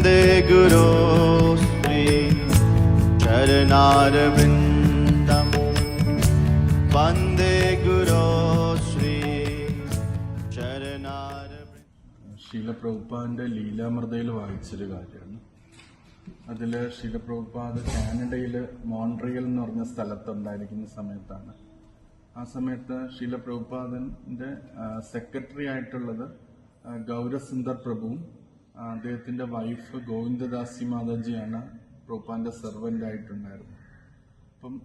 വന്ദേ ഗുരോ ശ്രീ ചരണാരവിന്ദം. വന്ദേ ഗുരോ ശ്രീ ശീലപ്രഭുപ്പാദിന്റെ ലീലാമൃതയിൽ വായിച്ചൊരു കാര്യമാണ്. അതിൽ ശീലപ്രഭുപ്പാദ് കാനഡയിൽ മോൺട്രിയൽ എന്ന് പറഞ്ഞ സ്ഥലത്തുണ്ടായിരിക്കുന്ന സമയത്താണ്. ആ സമയത്ത് ശീലപ്രഭുപാദന്റെ സെക്രട്ടറി ആയിട്ടുള്ളത് ഗൗരസുന്ദർ പ്രഭുവും അദ്ദേഹത്തിന്റെ വൈഫ് ഗോവിന്ദദാസി മാതാജിയാണ് പ്രഭുപാന്റെ സെർവന്റ് ആയിട്ടുണ്ടായിരുന്നത്. അപ്പം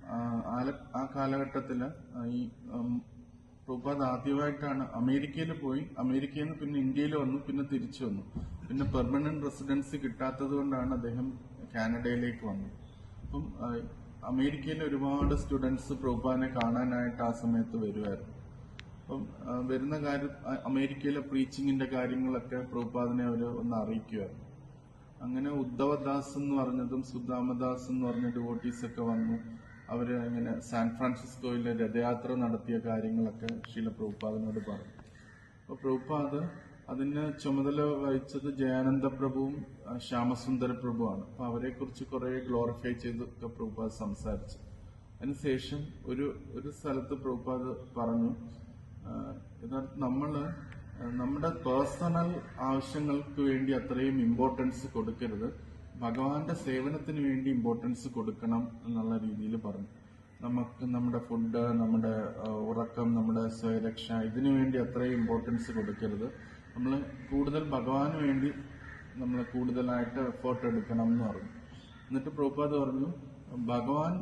ആ, കാലഘട്ടത്തിൽ ഈ ഉം, പ്രഭുപാദ് ആദ്യമായിട്ടാണ് അമേരിക്കയിൽ പോയി. അമേരിക്കയിൽ നിന്ന് പിന്നെ ഇന്ത്യയിൽ വന്നു പിന്നെ തിരിച്ചു വന്നു. പിന്നെ പെർമനന്റ് റെസിഡൻസി കിട്ടാത്തത് കൊണ്ടാണ് അദ്ദേഹം കാനഡയിലേക്ക് വന്നത്. അപ്പം അമേരിക്കയിൽ ഒരുപാട് സ്റ്റുഡൻസ് പ്രഭുപാദിനെ കാണാനായിട്ട് ആ സമയത്ത് വരുമായിരുന്നു അപ്പം വരുന്ന കാര്യം അമേരിക്കയിലെ പ്രീച്ചിങ്ങിന്റെ കാര്യങ്ങളൊക്കെ പ്രഭുപാദിനെ അവർ ഒന്ന് അറിയിക്കുമായിരുന്നു അങ്ങനെ ഉദ്ധവദാസ് എന്ന് പറഞ്ഞതും സുദാമദാസ് എന്ന് പറഞ്ഞ ഡിവോട്ടീസ് ഒക്കെ വന്നു. അവർ അങ്ങനെ സാൻ ഫ്രാൻസിസ്കോയിലെ രഥയാത്ര നടത്തിയ കാര്യങ്ങളൊക്കെ ശീല പ്രഭുപാദിനോട് പറഞ്ഞു. അപ്പൊ പ്രഭുപാദ് അതിന് ചുമതല വഹിച്ചത് ജയാനന്ദ പ്രഭുവും ശ്യാമസുന്ദര പ്രഭുവാണ്. അപ്പൊ അവരെ കുറിച്ച് കുറെ ഗ്ലോറിഫൈ ചെയ്തൊക്കെ പ്രഭുപാദ് സംസാരിച്ചു. അതിനുശേഷം ഒരു ഒരു സ്ഥലത്ത് പ്രഭുപാദ് പറഞ്ഞു യഥാർത്ഥ നമ്മൾ നമ്മുടെ പേഴ്സണൽ ആവശ്യങ്ങൾക്ക് വേണ്ടി അത്രയും ഇമ്പോർട്ടൻസ് കൊടുക്കരുത്. ഭഗവാന്റെ സേവനത്തിന് വേണ്ടി ഇമ്പോർട്ടൻസ് കൊടുക്കണം എന്നുള്ള രീതിയിൽ പറഞ്ഞു. നമുക്ക് നമ്മുടെ ഫുഡ് നമ്മുടെ ഉറക്കം നമ്മുടെ സ്വയരക്ഷ ഇതിനു വേണ്ടി അത്രയും ഇമ്പോർട്ടൻസ് കൊടുക്കരുത്. നമ്മൾ കൂടുതൽ ഭഗവാന് വേണ്ടി നമ്മൾ കൂടുതലായിട്ട് എഫേർട്ട് എടുക്കണം എന്ന് പറഞ്ഞു. എന്നിട്ട് പ്രഭുപാദ് പറഞ്ഞു ഭഗവാൻ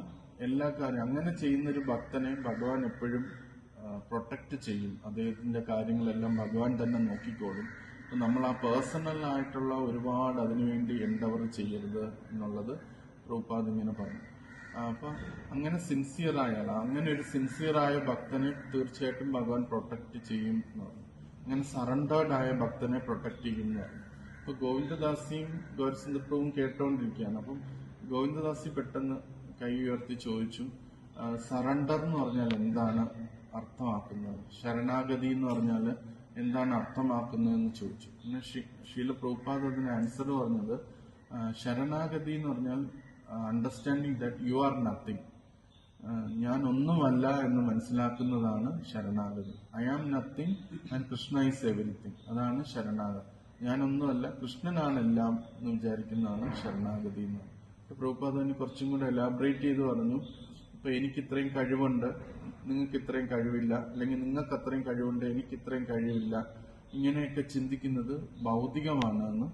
എല്ലാ കാര്യം അങ്ങനെ ചെയ്യുന്ന ഒരു ഭക്തനെ ഭഗവാൻ എപ്പോഴും പ്രൊട്ടക്ട് ചെയ്യും. അദ്ദേഹത്തിന്റെ കാര്യങ്ങളെല്ലാം ഭഗവാൻ തന്നെ നോക്കിക്കോളും. അപ്പൊ നമ്മൾ ആ പേഴ്സണൽ ആയിട്ടുള്ള ഒരുപാട് അതിനുവേണ്ടി എൻഡവർ ചെയ്യരുത് എന്നുള്ളത് പ്രഭുപാദ് ഇങ്ങനെ പറഞ്ഞു. അപ്പം അങ്ങനെ സിൻസിയർ ആയാൽ അങ്ങനെ ഒരു സിൻസിയർ ആയ ഭക്തനെ തീർച്ചയായിട്ടും ഭഗവാൻ പ്രൊട്ടക്റ്റ് ചെയ്യും എന്ന് പറഞ്ഞു. അങ്ങനെ സറണ്ടേർഡ് ആയ ഭക്തനെ പ്രൊട്ടക്റ്റ് ചെയ്യും എന്ന് പറഞ്ഞു. അപ്പൊ ഗോവിന്ദദാസിയും ഗൗരസുന്ദരവും കേട്ടോണ്ടിരിക്കുകയാണ്. അപ്പം ഗോവിന്ദദാസി പെട്ടെന്ന് കൈ ഉയർത്തി ചോദിച്ചു സറണ്ടർ എന്ന് പറഞ്ഞാൽ എന്താണ്? അർത്ഥമാക്കുന്നത്. ശരണാഗതി എന്ന് പറഞ്ഞാൽ എന്താണ് അർത്ഥമാക്കുന്നത് എന്ന് ചോദിച്ചു. പിന്നെ ശീല പ്രഭുപാദ് അതിന് ആൻസർ പറഞ്ഞത് ശരണാഗതി എന്ന് പറഞ്ഞാൽ understanding that you are nothing ഞാൻ ഒന്നുമല്ല എന്ന് മനസ്സിലാക്കുന്നതാണ് ശരണാഗതി. I am nothing and Krishna is everything അതാണ് ശരണാഗതി. ഞാനൊന്നുമല്ല കൃഷ്ണനാണ് എല്ലാം എന്ന് വിചാരിക്കുന്നതാണ് ശരണാഗതി എന്ന്. പ്രഭുപാദ് അതിന് കുറച്ചും കൂടെ എലാബറേറ്റ് ചെയ്ത് പറഞ്ഞു. ഇപ്പൊ എനിക്ക് ഇത്രയും കഴിവുണ്ട് നിങ്ങൾക്ക് ഇത്രയും കഴിവില്ല അല്ലെങ്കിൽ നിങ്ങൾക്ക് അത്രയും കഴിവുണ്ട് എനിക്ക് ഇത്രയും കഴിവില്ല ഇങ്ങനെയൊക്കെ ചിന്തിക്കുന്നത് ഭൗതികമാണ് എന്ന്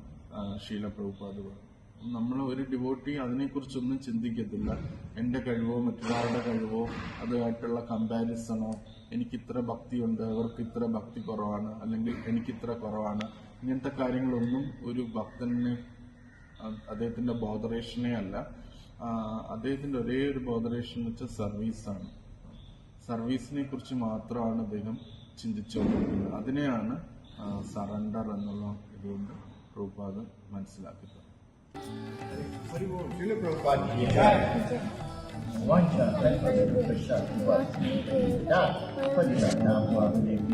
ശീല പ്രഭുപാദ് പറഞ്ഞു. നമ്മൾ ഒരു ഡിവോട്ടി അതിനെക്കുറിച്ചൊന്നും ചിന്തിക്കത്തില്ല. എന്റെ കഴിവോ മറ്റൊരാളുടെ കഴിവോ അതുമായിട്ടുള്ള കമ്പാരിസണോ എനിക്ക് ഇത്ര ഭക്തിയുണ്ട് അവർക്ക് ഇത്ര ഭക്തി കുറവാണ് അല്ലെങ്കിൽ എനിക്ക് ഇത്ര കുറവാണ് ഇങ്ങനത്തെ കാര്യങ്ങളൊന്നും ഒരു ഭക്തനെ അദ്ദേഹത്തിന്റെ ബോധറേഷനെ അല്ല. ആ, അദ്ദേഹത്തിന്റെ ഒരേ ഒരു ബോധരേഷൻ എന്ന് വെച്ചാൽ സർവീസാണ് സർവീസിനെ കുറിച്ച് മാത്രമാണ് അദ്ദേഹം ചിന്തിച്ചുകൊണ്ടിരിക്കുന്നത് അതിനെയാണ് സറണ്ടർ എന്നുള്ള ഇതുകൊണ്ട് പ്രഭുപാദ് മനസ്സിലാക്കുന്നത് Vaishnavi